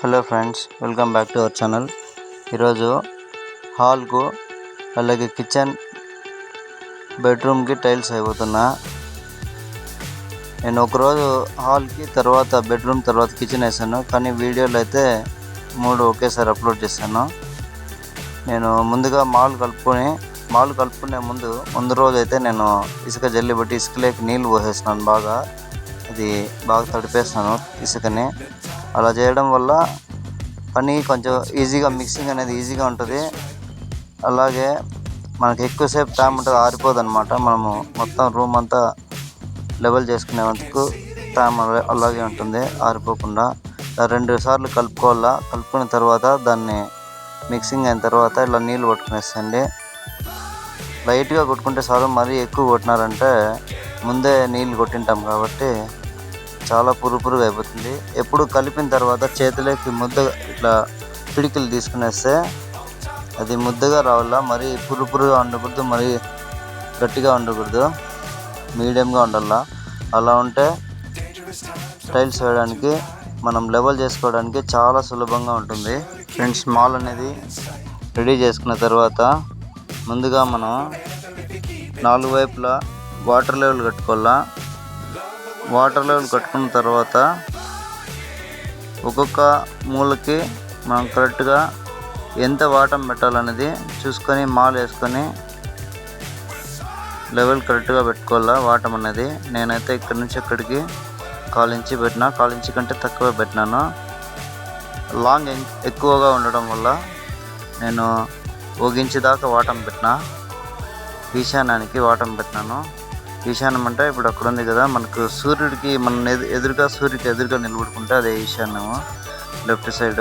Hello friends welcome back to our channel. ఈరోజు హాల్కు అలాగే కిచెన్ బెడ్రూమ్కి టైల్స్ అయిపోతున్నా. నేను ఒకరోజు హాల్కి తర్వాత బెడ్రూమ్ తర్వాత కిచెన్ వేసాను కానీ వీడియోలు అయితే మూడు ఒకేసారి అప్లోడ్ చేశాను. నేను ముందుగా మాల్ కలుపుకొని మాల్ కలుపుకునే ముందు ముందు రోజు అయితే నేను ఇసుక జల్లి ఇసుక ఇసుకలోకి నీళ్ళు పోసేసినాను బాగా. అది బాగా తడిపేస్తాను ఇసుకని. అలా చేయడం వల్ల పని కొంచెం ఈజీగా మిక్సింగ్ అనేది ఈజీగా ఉంటుంది. అలాగే మనకి ఎక్కువసేపు టైం ఉంటుంది ఆరిపోదు అనమాట మనము మొత్తం రూమ్ అంతా లెవెల్ చేసుకునేందుకు టైం అలాగే ఉంటుంది ఆరిపోకుండా. రెండు సార్లు కలుపుకోవాలా? కలుపుకున్న తర్వాత దాన్ని మిక్సింగ్ అయిన తర్వాత ఇలా నీళ్ళు కొట్టుకునేసండి లైట్గా కొట్టుకుంటే చాలు మరీ ఎక్కువ కొట్టినారంటే ముందే నీళ్ళు కొట్టింటాం కాబట్టి చాలా పురుపురుగా అయిపోతుంది. ఎప్పుడు కలిపిన తర్వాత చేతిలోకి ముద్ద ఇట్లా పిడికిలు తీసుకునేస్తే అది ముద్దగా రావాలా? మరీ పురుపురుగా ఉండకూడదు మరీ గట్టిగా ఉండకూడదు. మీడియంగా ఉండాలా? అలా ఉంటే టైల్స్ వేయడానికి మనం లెవెల్ చేసుకోవడానికి చాలా సులభంగా ఉంటుంది. ఫ్రెండ్స్ మాల్ అనేది రెడీ చేసుకున్న తర్వాత ముందుగా మనం నాలుగు వైపులా వాటర్ లెవెల్ కట్టుకోవాలా? వాటర్ లెవెల్ కట్టుకున్న తర్వాత ఒక్కొక్క మూలకి మనం కరెక్ట్గా ఎంత వాటం పెట్టాలనేది చూసుకొని మాల్ వేసుకొని లెవెల్ కరెక్ట్గా పెట్టుకోవాలా? వాటం అనేది నేనైతే ఇక్కడి నుంచి ఇక్కడికి కాలించి పెట్టినా కాలించి కంటే తక్కువ పెట్టినాను. లాంగ్ ఎక్కువగా ఉండడం వల్ల నేను ఒక దాకా వాటం పెట్టిన ఈశాన్యానికి వాటం పెట్టినాను. ఈశాన్యం అంటే ఇప్పుడు అక్కడ ఉంది కదా మనకు సూర్యుడికి మన ఎదు- ఎదురుగా సూర్యుడికి ఎదురుగా నిలబడుకుంటే అదే ఈశాన్యము లెఫ్ట్ సైడ్.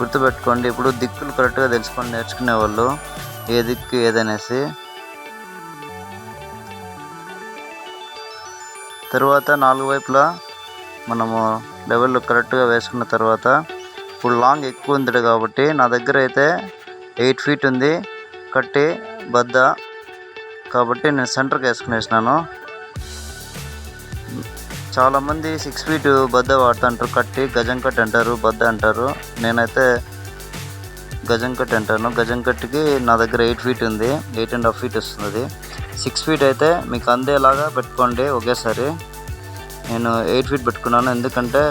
గుర్తుపెట్టుకోండి ఇప్పుడు దిక్కులు కరెక్ట్గా తెలుసుకొని నేర్చుకునే వాళ్ళు ఏ దిక్కు ఏదనేసి. తర్వాత నాలుగు వైపులా మనము లెవెల్ కరెక్ట్గా వేసుకున్న తర్వాత ఇప్పుడు లాంగ్ ఎక్కువ ఉంది కాబట్టి నా దగ్గర అయితే ఎయిట్ ఫీట్ ఉంది కట్టి బద్ద కాబట్టి నేను సెంటర్కి వేసుకునేసినాను. చాలామంది సిక్స్ ఫీట్ బద్ద వాడుతుంటారు కట్టి గజం కట్ అంటారు బద్ద అంటారు. నేనైతే గజం కట్ అంటాను. గజం కట్టుకి నా దగ్గర ఎయిట్ ఫీట్ ఉంది ఎయిట్ అండ్ హాఫ్ ఫీట్ వస్తుంది సిక్స్ ఫీట్ అయితే మీకు అందేలాగా పెట్టుకోండి ఒకేసారి. నేను ఎయిట్ ఫీట్ పెట్టుకున్నాను ఎందుకంటే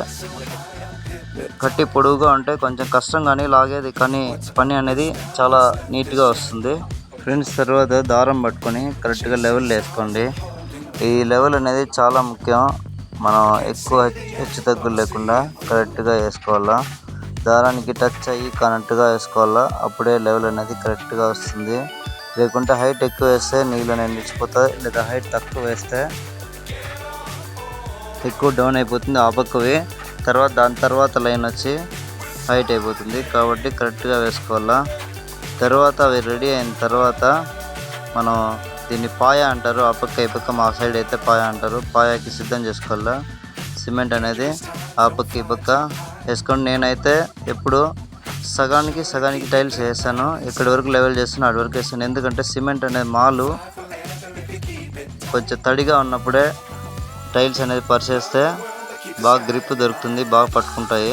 కట్టి పొడవుగా ఉంటే కొంచెం కష్టం కానీ లాగేది కానీ పని అనేది చాలా నీట్గా వస్తుంది. ఫ్రెండ్స్ తర్వాత దారం పట్టుకొని కరెక్ట్గా లెవెల్ వేసుకోండి. ఈ లెవెల్ అనేది చాలా ముఖ్యం. మనం ఎక్కువ హెచ్చు తగ్గులు లేకుండా కరెక్ట్గా వేసుకోవాలా. దారానికి టచ్ అయ్యి కరెక్ట్గా వేసుకోవాలా. అప్పుడే లెవెల్ అనేది కరెక్ట్గా వస్తుంది. లేకుంటే హైట్ ఎక్కువ వేస్తే నీళ్ళు అనేది నిలిచిపోతుంది లేదా హైట్ తక్కువ వేస్తే ఎక్కువ డౌన్ అయిపోతుంది ఆ పక్కవి. తర్వాత దాని తర్వాత లైన్ వచ్చి హైట్ అయిపోతుంది. కాబట్టి కరెక్ట్గా వేసుకోవాలా. తర్వాత అవి రెడీ అయిన తర్వాత మనం దీన్ని పాయ అంటారు. ఆ పక్క ఈ పక్క మా సైడ్ అయితే పాయ అంటారు. పాయకి సిద్ధం చేసుకోవాలా? సిమెంట్ అనేది ఆ పక్క ఈ పక్క వేసుకొని నేనైతే ఎప్పుడు సగానికి సగానికి టైల్స్ వేసాను. ఇక్కడి వరకు లెవెల్ చేస్తాను అటు వరకు వేస్తాను ఎందుకంటే సిమెంట్ అనేది మాలు కొంచెం తడిగా ఉన్నప్పుడే టైల్స్ అనేది పరిచేస్తే బాగా గ్రిప్ దొరుకుతుంది బాగా పట్టుకుంటాయి.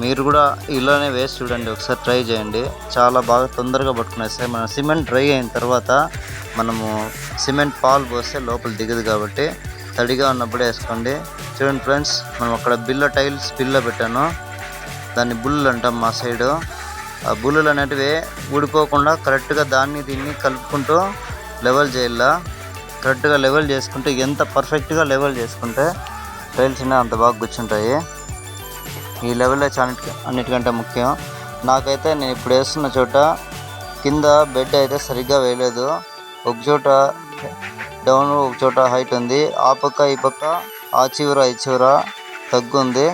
మీరు కూడా ఇలానే వేసి చూడండి ఒకసారి ట్రై చేయండి. చాలా బాగా తొందరగా పట్టుకునేస్తాయి మన సిమెంట్ డ్రై అయిన తర్వాత మనము సిమెంట్ పాలు పోస్తే లోపల దిగదు కాబట్టి తడిగా ఉన్నప్పుడే వేసుకోండి. చూడండి ఫ్రెండ్స్ మనం అక్కడ బిల్ల టైల్స్ బిల్ల పెట్టాను. దాన్ని బుల్లు అంటాం మా సైడు ఆ బుల్లులు అనేటివి ఊడిపోకుండా కరెక్ట్గా దాన్ని దీన్ని కలుపుకుంటూ లెవెల్ చేయాలా. కరెక్ట్గా లెవెల్ చేసుకుంటే ఎంత పర్ఫెక్ట్గా లెవెల్ చేసుకుంటే టైల్స్ అనేవి అంత బాగా కూర్చుంటాయి ఈ లెవెల్లో చాలా అన్నిటికంటే ముఖ్యం. నాకైతే నేను ఇప్పుడు వేస్తున్న చోట కింద బెడ్ అయితే సరిగ్గా వేయలేదు. ఒక చోట డౌన్ ఒక చోట హైట్ ఉంది. ఆ పక్క ఈ పక్క ఆ చివర ఈ చివర తగ్గుంది.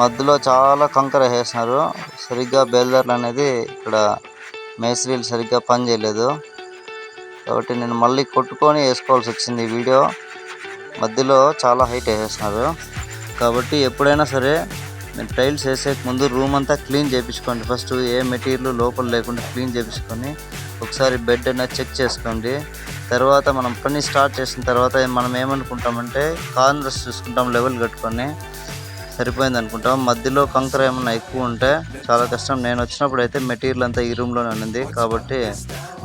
మధ్యలో చాలా కంకర వేసినారు. సరిగ్గా బేల్దార్లు అనేది ఇక్కడ మేస్త్రీలు సరిగ్గా పని చేయలేదు. కాబట్టి నేను మళ్ళీ కొట్టుకొని వేసుకోవాల్సి వచ్చింది ఈ వీడియో. మధ్యలో చాలా హైట్ వేసేసినారు కాబట్టి ఎప్పుడైనా సరే మీరు టైల్స్ వేసే ముందు రూమ్ అంతా క్లీన్ చేయించుకోండి ఫస్ట్ ఏ మెటీరియల్ లోపల లేకుండా క్లీన్ చేయించుకొని ఒకసారి బెడ్ అనేది చెక్ చేసుకోండి. తర్వాత మనం పని స్టార్ట్ చేసిన తర్వాత మనం ఏమనుకుంటామంటే కార్నర్స్ చూసుకుంటాం లెవెల్ కట్టుకొని సరిపోయింది అనుకుంటాం. మధ్యలో కంకర ఏమన్నా ఎక్కువ ఉంటే చాలా కష్టం. నేను వచ్చినప్పుడు అయితే మెటీరియల్ అంతా ఈ రూమ్లోనే ఉన్నింది. కాబట్టి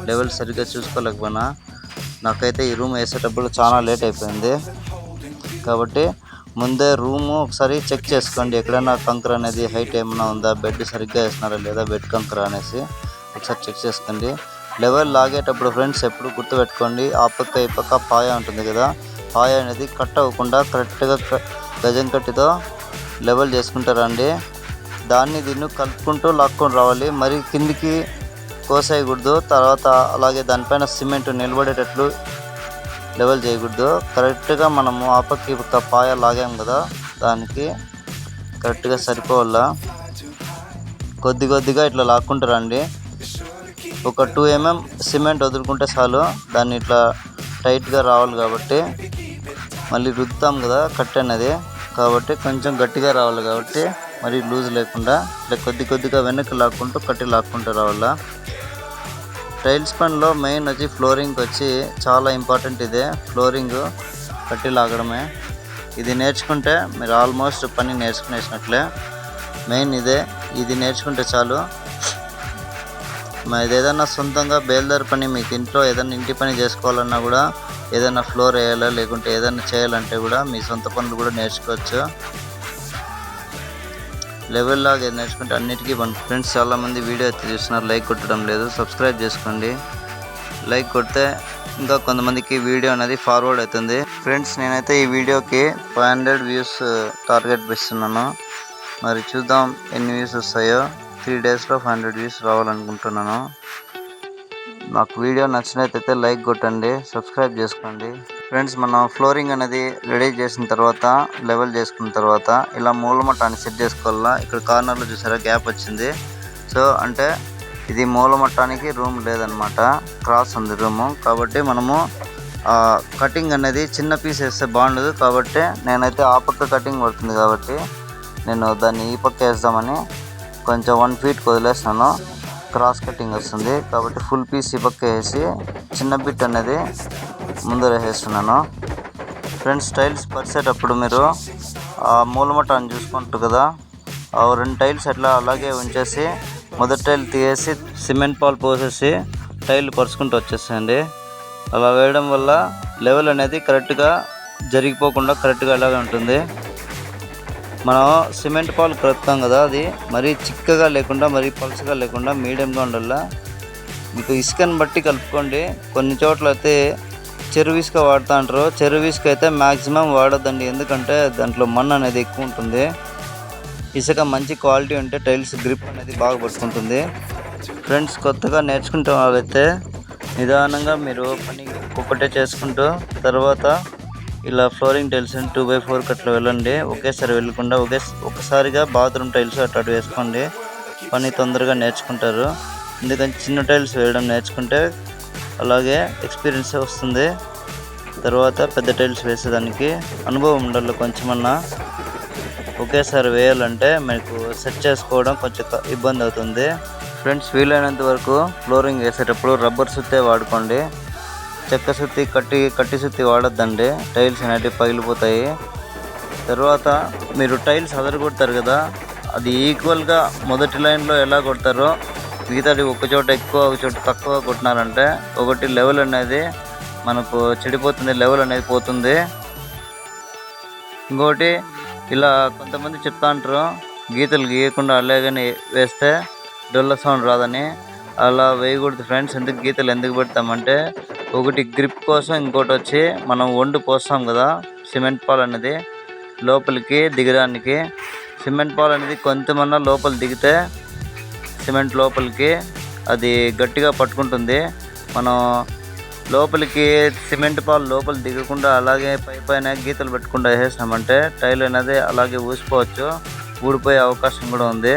లెవెల్ సరిగ్గా చూసుకోలేకపోయినా. నాకైతే ఈ రూమ్ వేసేటప్పుడు చాలా లేట్ అయిపోయింది. కాబట్టి ముందే రూము ఒకసారి చెక్ చేసుకోండి. ఎక్కడైనా కంకర అనేది హైట్ ఏమైనా ఉందా? బెడ్ సరిగ్గా వేసినారా లేదా? బెడ్ కంకర అనేసి ఒకసారి చెక్ చేసుకోండి. లెవెల్ లాగేటప్పుడు ఫ్రెండ్స్ ఎప్పుడు గుర్తుపెట్టుకోండి. ఆ పక్క ఈ పక్క పాయ ఉంటుంది కదా? పాయ అనేది కట్ అవ్వకుండా కరెక్ట్గా గజం కట్టితో లెవెల్ చేసుకుంటారండి. దాన్ని దీన్ని కలుపుకుంటూ లాక్కొని రావాలి. మరి కిందికి కోసేయకూడదు. తర్వాత అలాగే దానిపైన సిమెంట్ నిలబడేటట్లు లెవెల్ చేయకూడదు. కరెక్ట్గా మనము ఆపకి పాయ లాగాం కదా దానికి కరెక్ట్గా సరిపోవాలా? కొద్ది కొద్దిగా ఇట్లా లాక్కుంటారండి ఒక టూ ఎంఎం సిమెంట్ వదులుకుంటే చాలు దాన్ని ఇట్లా టైట్గా రావాలి కాబట్టి. మళ్ళీ రుద్దుతాం కదా కట్ అనేది. కాబట్టి కొంచెం గట్టిగా రావాలి కాబట్టి మరి లూజ్ లేకుండా ఇట్లా కొద్ది కొద్దిగా వెనక్కి లాక్కుంటూ కట్టి లాక్కుంటూ రావాలా? టైల్స్ పనిలో మెయిన్ వచ్చి ఫ్లోరింగ్ వచ్చి చాలా ఇంపార్టెంట్ ఇదే. ఫ్లోరింగ్ కట్టి లాగడమే. ఇది నేర్చుకుంటే మీరు ఆల్మోస్ట్ పని నేర్చుకునేసినట్లే. మెయిన్ ఇదే ఇది నేర్చుకుంటే చాలు. మరి ఏదైనా సొంతంగా బేల్దారి పని మీకు ఇంట్లో ఏదైనా ఇంటి పని చేసుకోవాలన్నా కూడా ఏదైనా ఫ్లోర్ వేయాలా లేకుంటే ఏదైనా చేయాలంటే కూడా మీ సొంత పనులు కూడా నేర్చుకోవచ్చు. లెవెల్ లాగా నేర్చుకుంటే అన్నిటికీ మన ఫ్రెండ్స్ చాలామంది వీడియో అయితే చూస్తున్నారు. లైక్ కొట్టడం లేదు. సబ్స్క్రైబ్ చేసుకోండి. లైక్ కొడితే ఇంకా కొంతమందికి వీడియో అనేది ఫార్వర్డ్ అవుతుంది. ఫ్రెండ్స్ నేనైతే ఈ వీడియోకి five hundred views uh, target పెడుతున్నాను మరి చూద్దాం ఎన్ని వ్యూస్ వస్తాయో. త్రీ డేస్లో ఫైవ్ హండ్రెడ్ వ్యూస్ రావాలనుకుంటున్నాను. నాకు వీడియో నచ్చినట్లయితే లైక్ కొట్టండి సబ్స్క్రైబ్ చేసుకోండి. ఫ్రెండ్స్ మనం ఫ్లోరింగ్ అనేది రెడీ చేసిన తర్వాత లెవెల్ చేసుకున్న తర్వాత ఇలా మూలమట్టాన్ని సెట్ చేసుకోవాలా? ఇక్కడ కార్నర్లో చూసారా గ్యాప్ వచ్చింది. సో అంటే ఇది మూలమట్టానికి రూమ్ లేదనమాట క్రాస్ ఉంది రూము. కాబట్టి మనము కటింగ్ అనేది చిన్న పీస్ వేస్తే బాగుండదు. కాబట్టి నేనైతే ఆ పక్క కటింగ్ పడుతుంది కాబట్టి నేను దాన్ని ఈ పక్క వేద్దామని కొంచెం వన్ ఫీట్ వదిలేస్తాను క్రాస్ కటింగ్ వస్తుంది. కాబట్టి ఫుల్ పీస్ ఈ పక్క వేసి చిన్న బిట్ అనేది ముందర వేసేస్తున్నాను ఫ్రెండ్స్ టైల్స్ పరిచేటప్పుడు మీరు ఆ మూలమటాన్ని చూసుకుంటారు కదా. ఆ రెండు టైల్స్ అట్లా అలాగే ఉంచేసి మొదటి టైల్ తీసేసి సిమెంట్ పాలు పోసేసి టైల్ పరుచుకుంటూ వచ్చేసేయండి. అలా వేయడం వల్ల లెవెల్ అనేది కరెక్ట్గా జరిగిపోకుండా కరెక్ట్గా అలాగే ఉంటుంది. మనం సిమెంట్ పాలు కలుపుతాం కదా అది. మరీ చిక్కగా లేకుండా మరీ పలుచగా లేకుండా మీడియంగా ఉండాలా మీకు ఇసుకని బట్టి కలుపుకోండి. కొన్ని చోట్ల అయితే చెరువు ఇసుక వాడుతూ అంటారు. చెరువు ఇసుక అయితే మ్యాక్సిమం వాడద్దండి. ఎందుకంటే దాంట్లో మన్ను అనేది ఎక్కువ ఉంటుంది. ఇసుక మంచి క్వాలిటీ ఉంటే టైల్స్ గ్రిప్ అనేది బాగా పట్టుకుంటుంది. ఫ్రెండ్స్ కొత్తగా నేర్చుకుంటే వాళ్ళైతే నిదానంగా మీరు పని ఒక్కటే చేసుకుంటూ తర్వాత ఇలా flooring tiles two by four అట్లా వెళ్ళండి. ఒకేసారి వెళ్ళకుండా ఒకే ఒకసారిగా బాత్రూమ్ టైల్స్ అట్లా అటు వేసుకోండి. పని తొందరగా నేర్చుకుంటారు. ఎందుకంటే చిన్న టైల్స్ వేయడం నేర్చుకుంటే అలాగే ఎక్స్పీరియన్స్ వస్తుంది. తర్వాత పెద్ద టైల్స్ వేసేదానికి అనుభవం ఉండాలి కొంచెమన్నా. ఒకేసారి వేయాలంటే మీకు సెట్ చేసుకోవడం కొంచెం ఇబ్బంది అవుతుంది. ఫ్రెండ్స్ వీలైనంత వరకు ఫ్లోరింగ్ వేసేటప్పుడు రబ్బర్ సుత్తే వాడుకోండి. చెక్క సుత్తి కట్టి కట్టి సుత్తి వాడద్దండి. టైల్స్ అనేటివి పగిలిపోతాయి. తర్వాత మీరు టైల్స్ అదరు కొడతారు కదా అది ఈక్వల్గా మొదటి లైన్లో ఎలా కొడతారో మిగతాది ఒక చోట ఎక్కువ ఒక చోట తక్కువ కొట్టినారంటే ఒకటి లెవెల్ అనేది మనకు చెడిపోతుంది లెవెల్ అనేది పోతుంది. ఇంకోటి ఇలా కొంతమంది చెప్తా అంటారు గీతలు గీయకుండా అలాగని వేస్తే డొల్ల సౌండ్ రాదని. అలా వేయకూడదు ఫ్రెండ్స్ ఎందుకు గీతలు ఎందుకు పెడతామంటే ఒకటి గ్రిప్ కోసం ఇంకోటి వచ్చి మనం వండు పోస్తాం కదా సిమెంట్ పాలు అనేది లోపలికి దిగడానికి. సిమెంట్ పాలు అనేది కొంతమన్నా లోపల దిగితే సిమెంట్ లోపలికి అది గట్టిగా పట్టుకుంటుంది. మనం లోపలికి సిమెంట్ పాలు లోపల దిగకుండా అలాగే పై పైన గీతలు పెట్టకుండా వేసామంటే టైల్ అనేది అలాగే ఊసిపోవచ్చు ఊడిపోయే అవకాశం కూడా ఉంది.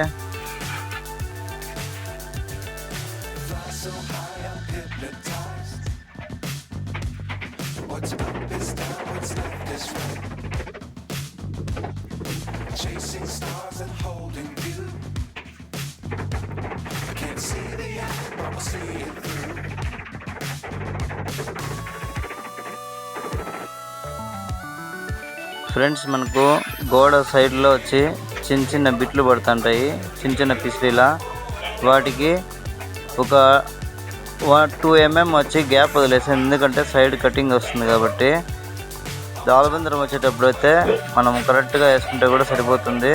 ఫ్రెండ్స్ మనకు గోడ సైడ్లో వచ్చి చిన్న చిన్న బిట్లు పడుతుంటాయి చిన్న చిన్న పిసిరిలా. వాటికి ఒక టూ ఎంఎం mm వచ్చి గ్యాప్ వదిలేసాను ఎందుకంటే సైడ్ కటింగ్ వస్తుంది కాబట్టి. దాలబందరం వచ్చేటప్పుడు అయితే మనం కరెక్ట్గా వేసుకుంటే కూడా సరిపోతుంది.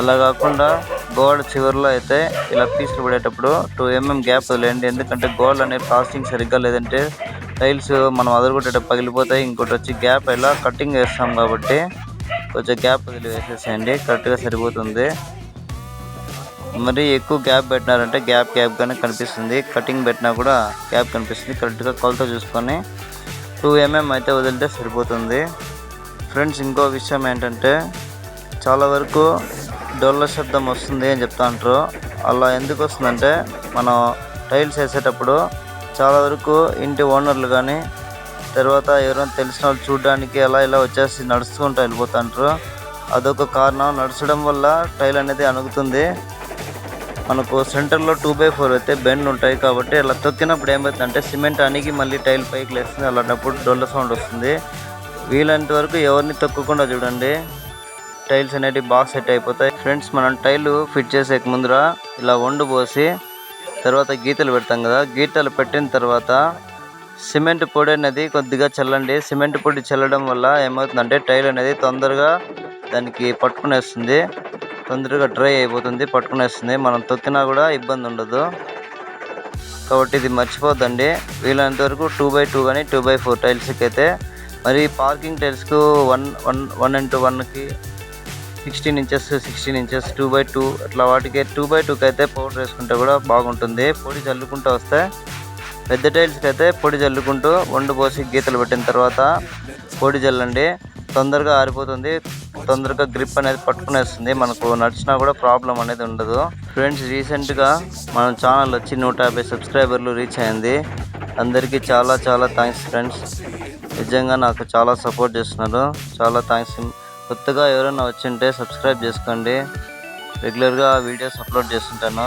అలా కాకుండా గోడ చివరిలో అయితే ఇలా పీసులు పడేటప్పుడు టూ ఎంఎం గ్యాప్ వదిలేయండి. ఎందుకంటే గోడలు అనేవి ప్లాస్టింగ్ సరిగ్గా లేదంటే టైల్స్ మనం అదరగొట్టేటప్పుడు పగిలిపోతాయి. ఇంకోటి వచ్చి గ్యాప్ ఇలా కటింగ్ వేస్తాం కాబట్టి కొంచెం గ్యాప్ వదిలి వేసేసేయండి. కరెక్ట్గా సరిపోతుంది. మరి ఎక్కువ గ్యాప్ పెట్టినారంటే గ్యాప్ గ్యాప్గానే కనిపిస్తుంది. కటింగ్ పెట్టినా కూడా గ్యాప్ కనిపిస్తుంది. కరెక్ట్గా కొలత చూసుకొని టూ ఎంఎం అయితే వదిలితే సరిపోతుంది. ఫ్రెండ్స్ ఇంకో విషయం ఏంటంటే చాలా వరకు డొల్ల శబ్దం వస్తుంది అని చెప్తా అంటారు. అలా ఎందుకు వస్తుందంటే మనం టైల్స్ వేసేటప్పుడు చాలా వరకు ఇంటి ఓనర్లు కానీ తర్వాత ఎవరైనా తెలిసిన వాళ్ళు చూడడానికి అలా ఇలా వచ్చేసి నడుచుకుంటూ వెళ్ళిపోతుంటారు అదొక కారణం. నడచడం వల్ల టైల్ అనేది అణుగుతుంది మనకు సెంటర్లో టూ బై ఫోర్ అయితే బెండ్ ఉంటాయి కాబట్టి అలా తొక్కినప్పుడు ఏమవుతుందంటే సిమెంట్ అణిగి మళ్ళీ టైల్ పైకి లేస్తుంది. అలాంటప్పుడు డొల్ల సౌండ్ వస్తుంది. వీలైనంత వరకు ఎవరిని తొక్కకుండా చూడండి. టైల్స్ అనేవి బాగా సెట్ అయిపోతాయి. ఫ్రెండ్స్ మనం టైల్ ఫిట్ చేసే ముందర ఇలా వండు పోసి తర్వాత గీతలు పెడతాం కదా. గీతలు పెట్టిన తర్వాత సిమెంట్ పొడి అనేది కొద్దిగా చల్లండి. సిమెంట్ పొడి చల్లడం వల్ల ఏమవుతుందంటే టైల్ అనేది తొందరగా దానికి పట్టుకునేస్తుంది. తొందరగా డ్రై అయిపోతుంది పట్టుకునేస్తుంది. మనం తొక్కినా కూడా ఇబ్బంది ఉండదు. కాబట్టి ఇది మర్చిపోద్దండి. వీలైనంత వరకు టూ బై టూ కానీ టూ బై ఫోర్ టైల్స్కి అయితే మరి పార్కింగ్ టైల్స్కు వన్ వన్ వన్ ఇంటూ వన్కి sixteen inches sixteen inches two by two అట్లా వాటికి టూ బై టూకి అయితే పౌడర్ వేసుకుంటే కూడా బాగుంటుంది. పొడి చల్లుకుంటూ వస్తే పెద్ద టైల్స్కి అయితే పొడి చల్లుకుంటూ వండు పోసి గీతలు పెట్టిన తర్వాత పొడి చల్లండి. తొందరగా ఆరిపోతుంది. తొందరగా గ్రిప్ అనేది పట్టుకునేస్తుంది మనకు నడిచినా కూడా ప్రాబ్లం అనేది ఉండదు. ఫ్రెండ్స్ రీసెంట్గా మన ఛానల్ వచ్చి నూట యాభై సబ్స్క్రైబర్లు రీచ్ అయింది. అందరికీ చాలా చాలా థ్యాంక్స్ ఫ్రెండ్స్ నిజంగా నాకు చాలా సపోర్ట్ చేస్తున్నారు. చాలా థ్యాంక్స్ కొత్తగా ఎవరైనా వచ్చింటే సబ్స్క్రైబ్ చేసుకోండి. రెగ్యులర్గా వీడియోస్ అప్లోడ్ చేస్తుంటాను.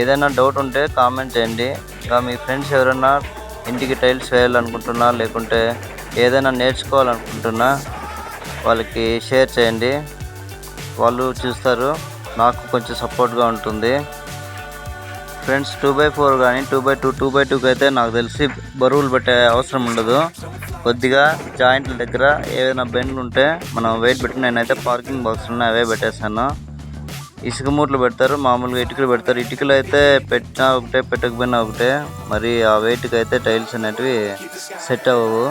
ఏదైనా డౌట్ ఉంటే కామెంట్ చేయండి. ఇంకా మీ ఫ్రెండ్స్ ఎవరైనా ఇంటికి టైల్స్ వేయాలనుకుంటున్నా లేకుంటే ఏదైనా నేర్చుకోవాలనుకుంటున్నా వాళ్ళకి షేర్ చేయండి. వాళ్ళు చూస్తారు. నాకు కొంచెం సపోర్ట్గా ఉంటుంది. ఫ్రెండ్స్ టూ బై ఫోర్ కానీ two by two two by టూకి అయితే నాకు తెలిసి బరువులు పెట్టే అవసరం ఉండదు. కొద్దిగా జాయింట్ల దగ్గర ఏదైనా బెండ్లు ఉంటే మనం వెయిట్ పెట్టి నేనైతే పార్కింగ్ బాక్స్ ఉన్నాయి అవే పెట్టేశాను. ఇసుక మూటలు పెడతారు మామూలుగా ఇటుకలు పెడతారు. ఇటుకలు అయితే పెట్టినా ఒకటే పెట్టకపోయినా ఒకటే. మరి ఆ వెయిట్కి అయితే టైల్స్ అనేటివి సెట్ అవ్వవు.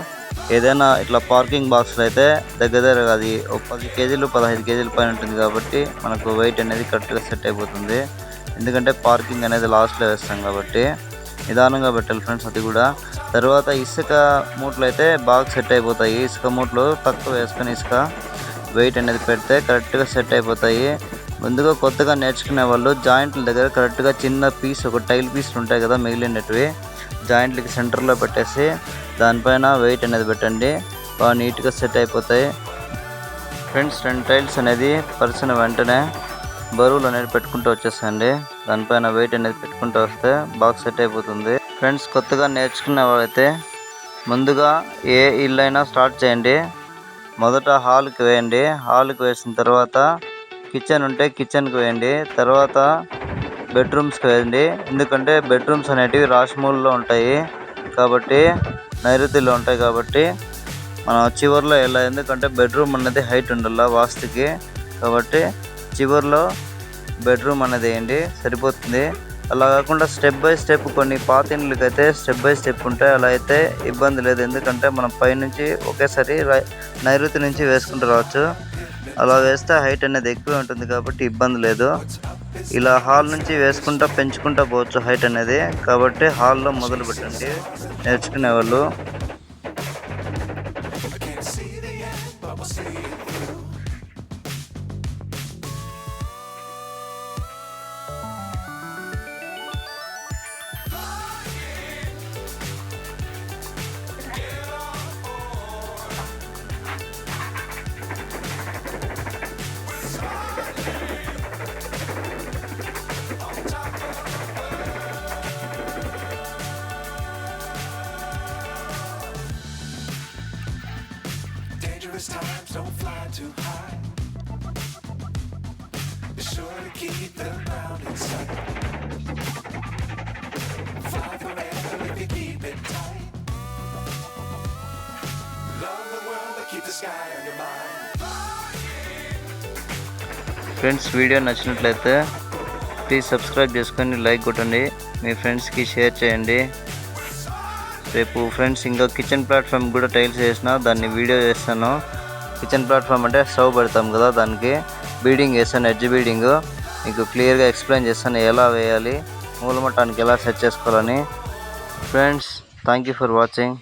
ఏదైనా ఇట్లా పార్కింగ్ బాక్స్లో అయితే దగ్గర దగ్గర అది ఒక పది కేజీలు పదహైదు కేజీల పైన ఉంటుంది కాబట్టి మనకు వెయిట్ అనేది కరెక్ట్గా సెట్ అయిపోతుంది. ఎందుకంటే పార్కింగ్ అనేది లాస్ట్లో వేస్తాం కాబట్టి. నిదానంగా పెట్టాలి ఫ్రెండ్స్ అది కూడా. తర్వాత ఇసుక మూటలు అయితే బాగా సెట్ అయిపోతాయి. ఇసుక మూటలు తక్కువ వేసుకొని ఇసుక వెయిట్ అనేది పెడితే కరెక్ట్గా సెట్ అయిపోతాయి. ముందుగా కొత్తగా నేర్చుకునే వాళ్ళు జాయింట్ల దగ్గర కరెక్ట్గా చిన్న పీస్ ఒక టైల్ పీసులు ఉంటాయి కదా మిగిలినవి జాయింట్లకి సెంటర్లో పెట్టేసి దానిపైన వెయిట్ అనేది పెట్టండి. బాగా నీట్గా సెట్ అయిపోతాయి. ఫ్రెండ్స్ రెండు టైల్స్ అనేది పరిచిన వెంటనే బరువులు అనేది పెట్టుకుంటూ వచ్చేసండి దానిపైన వెయిట్ అనేది పెట్టుకుంటూ వస్తే బాగా సెట్ అయిపోతుంది. ఫ్రెండ్స్ కొత్తగా నేర్చుకునే వాళ్ళైతే ముందుగా ఏ ఇల్లు అయినా స్టార్ట్ చేయండి. మొదట హాల్కి వేయండి. హాల్కి వేసిన తర్వాత కిచెన్ ఉంటే కిచెన్కి వేయండి. తర్వాత బెడ్రూమ్స్కి వేయండి. ఎందుకంటే బెడ్రూమ్స్ అనేటివి రాష్మూల్లో ఉంటాయి. కాబట్టి నైరుతిలో ఉంటాయి కాబట్టి మనం చివరిలో వెళ్ళాలి ఎందుకంటే బెడ్రూమ్ అనేది హైట్ ఉండాలి వాస్తుకి. కాబట్టి చివరిలో బెడ్రూమ్ అనేది వేయండి. సరిపోతుంది. అలా కాకుండా స్టెప్ బై స్టెప్ కొన్ని పాత ఇండ్లకి అయితే స్టెప్ బై స్టెప్ ఉంటాయి. అలా అయితే ఇబ్బంది లేదు. ఎందుకంటే మనం పైనుంచి ఒకేసారి నైరుతి నుంచి వేసుకుంటూ రావచ్చు. అలా వేస్తే హైట్ అనేది ఎక్కువ ఉంటుంది కాబట్టి ఇబ్బంది లేదు. ఇలా హాల్ నుంచి వేసుకుంటా పెంచుకుంటా పోవచ్చు హైట్ అనేది. కాబట్టి హాల్లో మొదలు పెట్టండి నేర్చుకునే వాళ్ళు ఫ్రెండ్స్ వీడియో నచ్చినట్లయితే ప్లీజ్ సబ్స్క్రైబ్ చేసుకొని లైక్ కొట్టండి. మీ ఫ్రెండ్స్కి షేర్ చేయండి. రేపు ఫ్రెండ్స్ ఇంకా కిచెన్ ప్లాట్ఫామ్ కూడా టైల్స్ వేసిన దాన్ని వీడియో చేస్తాను. కిచెన్ ప్లాట్ఫామ్ అంటే స్టవ్ పెడతాం కదా దానికి బీడింగ్ వేస్తాను ఎడ్జ్ బీడింగ్ మీకు క్లియర్గా ఎక్స్ప్లెయిన్ చేస్తాను ఎలా వేయాలి మూలమట్టానికి ఎలా సెట్ చేసుకోవాలని. Friends thank you for watching